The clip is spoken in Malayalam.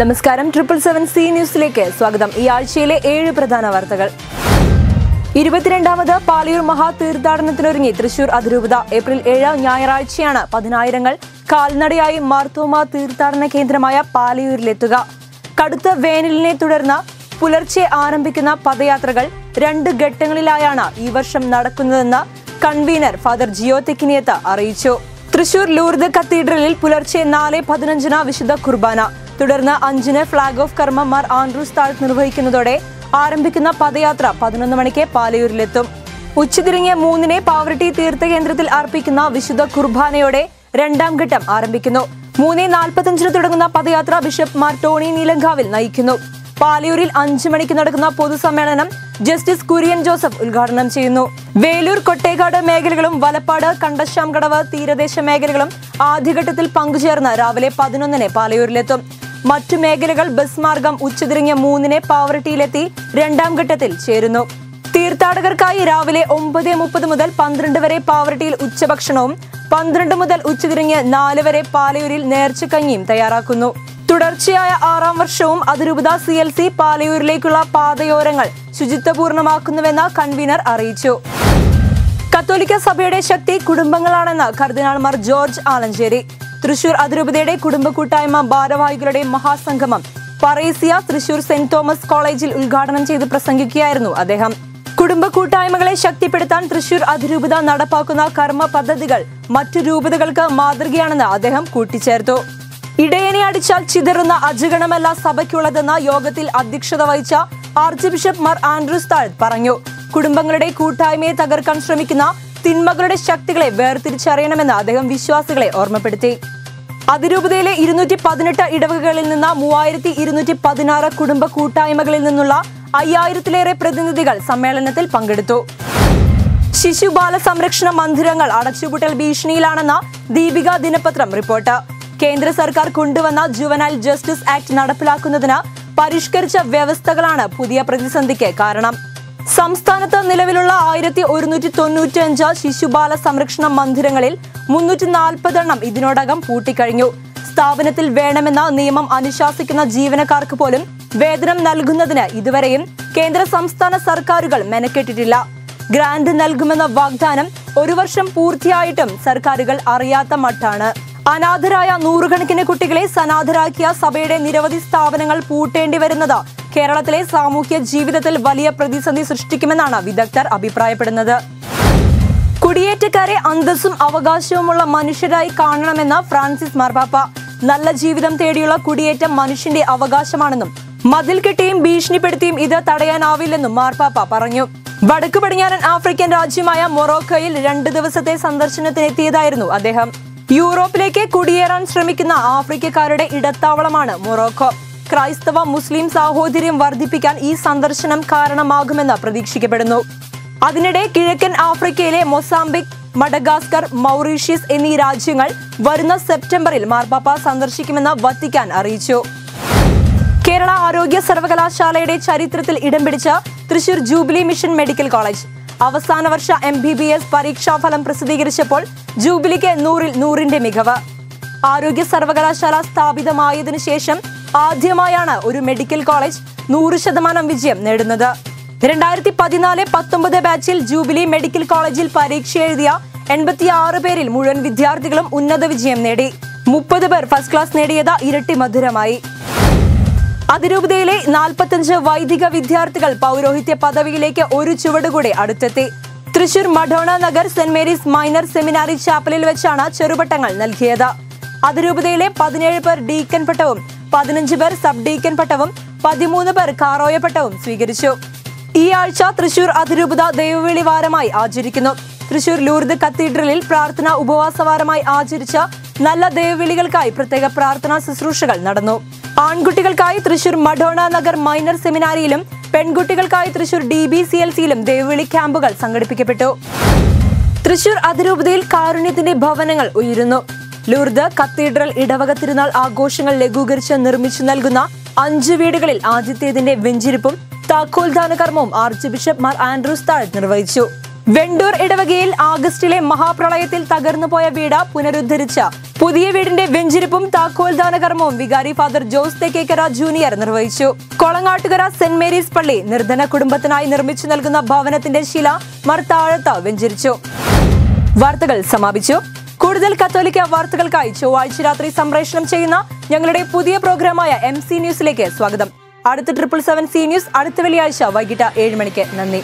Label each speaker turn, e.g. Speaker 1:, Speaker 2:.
Speaker 1: നമസ്കാരം. ട്രിപ്പിൾ സെവൻ സി ന്യൂസിലേക്ക് സ്വാഗതം. ഈ ആഴ്ചയിലെ ഏഴ് പ്രധാന വാർത്തകൾ. ഇരുപത്തിരണ്ടാമത് പാലിയൂർ മഹാ തീർത്ഥാടനത്തിനൊരുങ്ങി തൃശൂർ അതിരൂപത. ഏപ്രിൽ ഏഴ് ഞായറാഴ്ചയാണ് പതിനായിരങ്ങൾ കാൽനടയായി മാർത്തോമ തീർത്ഥാടന കേന്ദ്രമായ പാലിയൂരിലെത്തുക കടുത്ത വേനലിനെ തുടർന്ന് പുലർച്ചെ ആരംഭിക്കുന്ന പദയാത്രകൾ രണ്ട് ഘട്ടങ്ങളിലായാണ് ഈ വർഷം നടക്കുന്നതെന്ന് കൺവീനർ ഫാദർ ജിയോ തെക്കിനിയത്ത് അറിയിച്ചു. തൃശൂർ ലൂർദ് കത്തീഡ്രലിൽ പുലർച്ചെ നാല് പതിനഞ്ചിന് വിശുദ്ധ കുർബാന. തുടർന്ന് അഞ്ചിന് ഫ്ളാഗ് ഓഫ് കർമ്മമാർ ആൻഡ്രൂസ് താഴ് നിർവഹിക്കുന്നതോടെ ആരംഭിക്കുന്ന പദയാത്ര പതിനൊന്ന് മണിക്ക് പാലയൂരിലെത്തും. ഉച്ചതിരിഞ്ഞ് മൂന്നിന് പാവറട്ടി തീർത്ഥകേന്ദ്രത്തിൽ അർപ്പിക്കുന്ന വിശുദ്ധ കുർബാനയോടെ രണ്ടാം ഘട്ടം ആരംഭിക്കുന്നു. മൂന്ന് നാൽപ്പത്തഞ്ചിന് തുടങ്ങുന്ന പദയാത്ര ബിഷപ്പ് മാർ ടോണി നീലങ്കാവിൽ നയിക്കുന്നു. പാലയൂരിൽ അഞ്ചു മണിക്ക് നടക്കുന്ന പൊതുസമ്മേളനം ജസ്റ്റിസ് കുര്യൻ ജോസഫ് ഉദ്ഘാടനം ചെയ്യുന്നു. വേലൂർ കൊട്ടേക്കാട് മേഖലകളും വലപ്പാട് കണ്ടശ്ശാംകടവ് തീരദേശ മേഖലകളും ആദ്യഘട്ടത്തിൽ പങ്കുചേർന്ന് രാവിലെ പതിനൊന്നിന് പാലയൂരിലെത്തും. മറ്റു മേഖലകൾ ബസ് മാർഗം ഉച്ചതിരിഞ്ഞ് മൂന്നിന് പാവറട്ടിയിലെത്തി രണ്ടാം ഘട്ടത്തിൽ ചേരുന്നു. തീർത്ഥാടകർക്കായി രാവിലെ ഒമ്പത് മുപ്പത് മുതൽ പന്ത്രണ്ട് വരെ പാവറട്ടിയിൽ ഉച്ചഭക്ഷണവും പന്ത്രണ്ട് മുതൽ ഉച്ചതിരിഞ്ഞ് നാല് വരെ പാലയൂരിൽ നേർച്ചക്കഞ്ഞിയും തയ്യാറാക്കുന്നു. തുടർച്ചയായ ആറാം വർഷവും അതിരൂപത സി എൽ സി പാലയൂരിലേക്കുള്ള പാതയോരങ്ങൾ ശുചിത്വപൂർണമാക്കുന്നുവെന്ന് കൺവീനർ അറിയിച്ചു. കത്തോലിക്ക സഭയുടെ ശക്തി കുടുംബങ്ങളാണെന്ന് കർദിനാൾ മാർ ജോർജ് ആലഞ്ചേരി. തൃശൂർ അതിരൂപതയുടെ കുടുംബ കൂട്ടായ്മ ഭാരവാഹികളുടെ മഹാസംഗമം. പറേസിയ തൃശൂർ സെന്റ് തോമസ് കോളേജിൽ ഉദ്ഘാടനം ചെയ്ത് പ്രസംഗിക്കുകയായിരുന്നു അദ്ദേഹം. കുടുംബ കൂട്ടായ്മകളെ ശക്തിപ്പെടുത്താൻ തൃശൂർ അതിരൂപത നടപ്പാക്കുന്ന കർമ്മ പദ്ധതികൾ മറ്റു രൂപതകൾക്ക് മാതൃകയാണെന്ന് അദ്ദേഹം കൂട്ടിച്ചേർത്തു. ഇടയനെ അടിച്ചാൽ ചിതറുന്ന അജഗണമല്ല സഭയ്ക്കുള്ളതെന്ന യോഗത്തിൽ അധ്യക്ഷത വഹിച്ച ആർച്ച് ബിഷപ്പ് മാർ ആൻഡ്രൂസ് താഴ് പറഞ്ഞു. കുടുംബങ്ങളുടെ കൂട്ടായ്മയെ തകർക്കാൻ ശ്രമിക്കുന്ന തിന്മകളുടെ ശക്തികളെ വേർതിരിച്ചറിയണമെന്ന് അദ്ദേഹം വിശ്വാസികളെ ഓർമ്മപ്പെടുത്തി. അതിരൂപതയിലെ ഇരുന്നൂറ്റി പതിനെട്ട് ഇടവകകളിൽ നിന്ന് മൂവായിരത്തി ഇരുന്നൂറ്റി പതിനാറ് കുടുംബ കൂട്ടായ്മകളിൽ നിന്നുള്ള അയ്യായിരത്തിലേറെ പ്രതിനിധികൾ സമ്മേളനത്തിൽ പങ്കെടുത്തു. ശിശു ബാല സംരക്ഷണ മന്ദിരങ്ങൾ അടച്ചുപൂട്ടൽ ഭീഷണിയിലാണെന്ന ദീപിക ദിനപത്രം റിപ്പോർട്ട്. കേന്ദ്ര സർക്കാർ കൊണ്ടുവന്ന ജുവനൈൽ ജസ്റ്റിസ് ആക്ട് നടപ്പിലാക്കുന്നതിന് പരിഷ്കരിച്ച വ്യവസ്ഥകളാണ് പുതിയ പ്രതിസന്ധിക്ക് കാരണം. സംസ്ഥാനത്ത് നിലവിലുള്ള ആയിരത്തി ഒരുന്നൂറ്റി തൊണ്ണൂറ്റി അഞ്ച് ശിശുബാല സംരക്ഷണ മന്ദിരങ്ങളിൽ മുന്നൂറ്റി നാൽപ്പതെണ്ണം ഇതിനോടകം പൂട്ടിക്കഴിഞ്ഞു. സ്ഥാപനത്തിൽ വേണമെന്ന നിയമം അനുശാസിക്കുന്ന ജീവനക്കാർക്ക് പോലും വേതനം നൽകുന്നതിന് ഇതുവരെയും കേന്ദ്ര സംസ്ഥാന സർക്കാരുകൾ മെനക്കെട്ടിട്ടില്ല. ഗ്രാന്റ് നൽകുമെന്ന വാഗ്ദാനം ഒരു വർഷം പൂർത്തിയായിട്ടും സർക്കാരുകൾ അറിയാത്ത മട്ടാണ്. അനാഥരായ നൂറുകണക്കിന് കുട്ടികളെ സനാഥരാക്കിയ സഭയുടെ നിരവധി സ്ഥാപനങ്ങൾ പൂട്ടേണ്ടി വരുന്നത് കേരളത്തിലെ സാമൂഹ്യ ജീവിതത്തിൽ വലിയ പ്രതിസന്ധി സൃഷ്ടിക്കുമെന്നാണ് വിദഗ്ധർ അഭിപ്രായപ്പെടുന്നത്. കുടിയേറ്റക്കാരെ അന്തസ്സും അവകാശവുമുള്ള മനുഷ്യരായി കാണണമെന്ന ഫ്രാൻസിസ് മാർപാപ്പ. നല്ല ജീവിതം തേടിയുള്ള കുടിയേറ്റം മനുഷ്യന്റെ അവകാശമാണെന്നും മതിൽ കെട്ടിയും ഭീഷണിപ്പെടുത്തിയും ഇത് തടയാനാവില്ലെന്നും മാർപ്പാപ്പ പറഞ്ഞു. വടക്കു പടിഞ്ഞാറൻ ആഫ്രിക്കൻ രാജ്യമായ മൊറോക്കോയിൽ രണ്ട് ദിവസത്തെ സന്ദർശനത്തിനെത്തിയതായിരുന്നു അദ്ദേഹം. യൂറോപ്പിലേക്ക് കുടിയേറാൻ ശ്രമിക്കുന്ന ആഫ്രിക്കക്കാരുടെ ഇടത്താവളമാണ് മൊറോക്കോ. ക്രൈസ്തവ മുസ്ലിം സാഹോദര്യം വർദ്ധിപ്പിക്കാൻ ഈ സന്ദർശനം കാരണമാകുമെന്ന് പ്രതീക്ഷിക്കപ്പെടുന്നു. അതിനിടെ കിഴക്കൻ ആഫ്രിക്കയിലെ മൊസാംബിക് മഡഗാസ്കർ മൗറീഷ്യസ് എന്നീ രാജ്യങ്ങൾ വരുന്ന സെപ്റ്റംബറിൽ മാർപ്പാപ്പ സന്ദർശിക്കുമെന്ന് വത്തിക്കാൻ അറിയിച്ചു. കേരള ആരോഗ്യ സർവകലാശാലയുടെ ചരിത്രത്തിൽ ഇടം പിടിച്ച Thrissur Jubilee Mission Medical College അവസാന വർഷ എം ബി ബി എസ് പരീക്ഷാഫലം പ്രസിദ്ധീകരിച്ചപ്പോൾ ജൂബിലിക്ക് നൂറിൽ നൂറിന്റെ മികവ്. ആരോഗ്യ സർവകലാശാല സ്ഥാപിതമായതിനു ശേഷം ആദ്യമായാണ് ഒരു മെഡിക്കൽ കോളേജ് നൂറ് ശതമാനം വിജയം നേടുന്നത്. രണ്ടായിരത്തി പതിനാല് പത്തൊമ്പത് ബാച്ചിൽ ജൂബിലി മെഡിക്കൽ കോളേജിൽ പരീക്ഷ എഴുതിയ എൺപത്തി ആറ് പേരിൽ മുഴുവൻ വിദ്യാർത്ഥികളും ഉന്നത വിജയം നേടി. മുപ്പത് പേർ ഫസ്റ്റ് ക്ലാസ് നേടിയത് ഇരട്ടി മധുരമായി. അതിരൂപതയിലെ നാൽപ്പത്തഞ്ച് വൈദിക വിദ്യാർത്ഥികൾ പൗരോഹിത്യ പദവിയിലേക്ക് ഒരു ചുവടുകൂടെ അടുത്തെത്തി. Thrissur Madonna Nagar Saint Mary's minor seminary ചാപ്പലിൽ വെച്ചാണ് ചെറുപട്ടങ്ങൾ നൽകിയത്. അതിരൂപതയിലെ പതിനേഴ് പേർ ഡീക്കൻ പട്ടവും പതിനഞ്ച് പേർ സബ് ഡീക്കൻ പട്ടവും പതിമൂന്ന് പേർ കാറോയ പട്ടവും സ്വീകരിച്ചു. ഈ ആഴ്ച തൃശൂർ അതിരൂപത ദൈവവിളി വാരമായി ആചരിക്കുന്നു. തൃശൂർ ലൂർദ് കത്തീഡ്രലിൽ പ്രാർത്ഥന ഉപവാസ വാരമായി ആചരിച്ച നല്ല ദൈവവിളികൾക്കായി പ്രത്യേക പ്രാർത്ഥനാ ശുശ്രൂഷകൾ നടന്നു. ആൺകുട്ടികൾക്കായി തൃശൂർ മഡോണ നഗർ മൈനർ സെമിനാരിയിലും പെൺകുട്ടികൾക്കായി Thrissur D B C L സിയിലും ദൈവവിളി ക്യാമ്പുകൾ സംഘടിപ്പിക്കപ്പെട്ടു. തൃശൂർ അതിരൂപതയിൽ കാരുണ്യത്തിന്റെ ഭവനങ്ങൾ ഉയരുന്നു. ലൂർദ് കത്തീഡ്രൽ ഇടവക തിരുനാൾ ആഘോഷങ്ങൾ ലഘൂകരിച്ച് നിർമ്മിച്ചു നൽകുന്ന അഞ്ച് വീടുകളിൽ ആദ്യത്തേതിന്റെ വെഞ്ചിരിപ്പും താക്കോൽദാന കർമ്മവും ആർച്ച് ബിഷപ്പ് മാർ ആൻഡ്രൂസ് താഴ് നിർവഹിച്ചു. വെണ്ടൂർ ഇടവകയിൽ ആഗസ്റ്റിലെ മഹാപ്രളയത്തിൽ തകർന്നുപോയ വീട് പുനരുദ്ധരിച്ച. പുതിയ വീടിന്റെ വെഞ്ചിരിപ്പും താക്കോൽദാന കർമ്മവും വികാരി ഫാദർ ജോസ് തെക്കേക്കര ജൂനിയർ നിർവഹിച്ചു. കൊളങ്ങാട്ടുകര സെന്റ് മേരീസ് പള്ളി നിർധന കുടുംബത്തിനായി നിർമ്മിച്ചു നൽകുന്ന ഭവനത്തിന്റെ ശില മർത്താഴത്ത് വെഞ്ചരിച്ചു. വാർത്തകൾ സമാപിച്ചു. കൂടുതൽ കത്തോലിക്ക വാർത്തകൾക്കായി ചൊവ്വാഴ്ച രാത്രി സംപ്രേഷണം ചെയ്യുന്ന ഞങ്ങളുടെ പുതിയ പ്രോഗ്രാമായ എം സി ന്യൂസിലേക്ക് സ്വാഗതം. അടുത്ത ട്രിപ്പിൾ സെവൻ സി ന്യൂസ് അടുത്ത വെള്ളിയാഴ്ച വൈകിട്ട് ഏഴ് മണിക്ക്. നന്ദി.